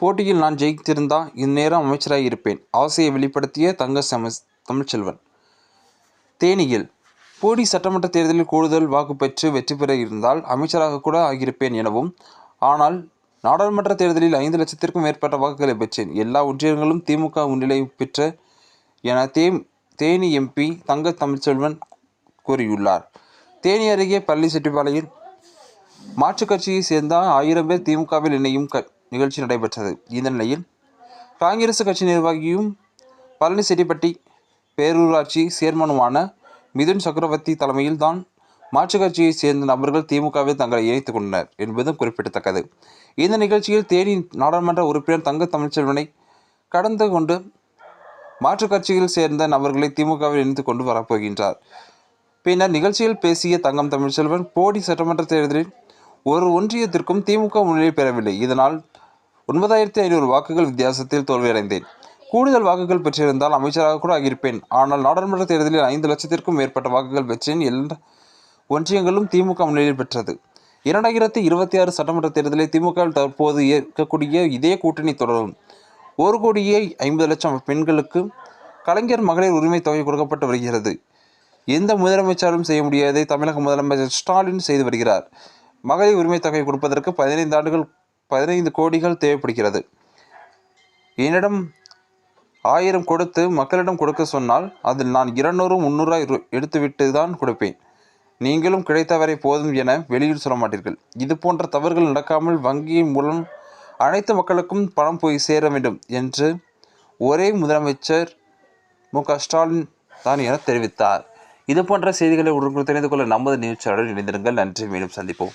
போட்டியில் நான் ஜெயித்திருந்தா இந்நேரம் அமைச்சராக இருப்பேன் ஆசையை வெளிப்படுத்திய தங்க சம தமிழ்ச்செல்வன். தேனியில் போடி சட்டமன்ற தேர்தலில் கூடுதல் வாக்கு பெற்று வெற்றி பெற இருந்தால் அமைச்சராக கூட ஆகியிருப்பேன் எனவும் ஆனால் நாடாளுமன்ற தேர்தலில் ஐந்து லட்சத்திற்கும் மேற்பட்ட வாக்குகளை பெற்றேன். எல்லா ஒன்றியங்களும் திமுக முன்னிலை பெற்ற என தே தேனி எம்பி தங்க தமிழ்ச்செல்வன் கூறியுள்ளார். தேனி அருகே பள்ளி செட்டிப்பாளையில் மாற்றுக் கட்சியை சேர்ந்த ஆயிரம் பேர் திமுகவில் இணையும் க நிகழ்ச்சி நடைபெற்றது. இந்த நிலையில் காங்கிரஸ் கட்சி நிர்வாகியும் பழனி செட்டிப்பட்டி பேரூராட்சி சேர்மனுமான மிதுன் சக்கரவர்த்தி தலைமையில் தான் மாற்றுக் கட்சியை சேர்ந்த நபர்கள் திமுகவில் தங்களை இணைத்துக் கொண்டனர் என்பதும் குறிப்பிடத்தக்கது. இந்த நிகழ்ச்சியில் தேனி நாடாளுமன்ற உறுப்பினர் தங்க தமிழ்ச்செல்வனை கடந்து கொண்டு மாற்றுக் கட்சியில் சேர்ந்த நபர்களை திமுகவில் இணைத்துக் கொண்டு வரப்போகின்றார். பின்னர் நிகழ்ச்சியில் பேசிய தங்கம் தமிழ்ச்செல்வன் போடி சட்டமன்ற தேர்தலில் ஒரு ஒன்றியத்திற்கும் திமுக முன்னிலை பெறவில்லை. இதனால் ஒன்பதாயிரத்தி ஐநூறு வாக்குகள் வித்தியாசத்தில் தோல்வியடைந்தேன். கூடுதல் வாக்குகள் பெற்றிருந்தால் அமைச்சராக கூட ஆகியிருப்பேன். ஆனால் நாடாளுமன்ற தேர்தலில் ஐந்து லட்சத்திற்கும் மேற்பட்ட வாக்குகள் பெற்றேன். எல்லா ஒன்றியங்களும் திமுக முன்னிலையில் பெற்றது. இரண்டாயிரத்தி இருபத்தி ஆறு சட்டமன்ற தேர்தலில் திமுகவில் தற்போது இருக்கக்கூடிய இதே கூட்டணி தொடரும். ஒரு கோடியே ஐம்பது லட்சம் பெண்களுக்கு கலைஞர் மகளிர் உரிமை தொகை கொடுக்கப்பட்டு வருகிறது. எந்த முதலமைச்சரும் செய்ய முடியாதை தமிழக முதலமைச்சர் ஸ்டாலின் செய்து வருகிறார். மகளிர் உரிமை தொகை கொடுப்பதற்கு பதினைந்து ஆண்டுகள் பதினைந்து கோடிகள் தேவைப்படுகிறது. என்னிடம் ஆயிரம் கொடுத்து மக்களிடம் கொடுக்க சொன்னால் அதில் நான் இருநூறு முந்நூறு எடுத்துவிட்டு தான் கொடுப்பேன். நீங்களும் கிடைத்தவரை போதும் என வெளியில் சொல்ல மாட்டீர்கள். இது போன்ற தவறுகள் நடக்காமல் வங்கியின் மூலம் அனைத்து மக்களுக்கும் பணம் போய் சேர வேண்டும் என்று ஒரே முதலமைச்சர் மு. க. ஸ்டாலின் தான் என தெரிவித்தார். இது போன்ற செய்திகளை உடனுக்குடன் தெரிந்து கொள்ள நமது நியூஸ் சேனலில் இணைந்திருங்கள். நன்றி. மீண்டும் சந்திப்போம்.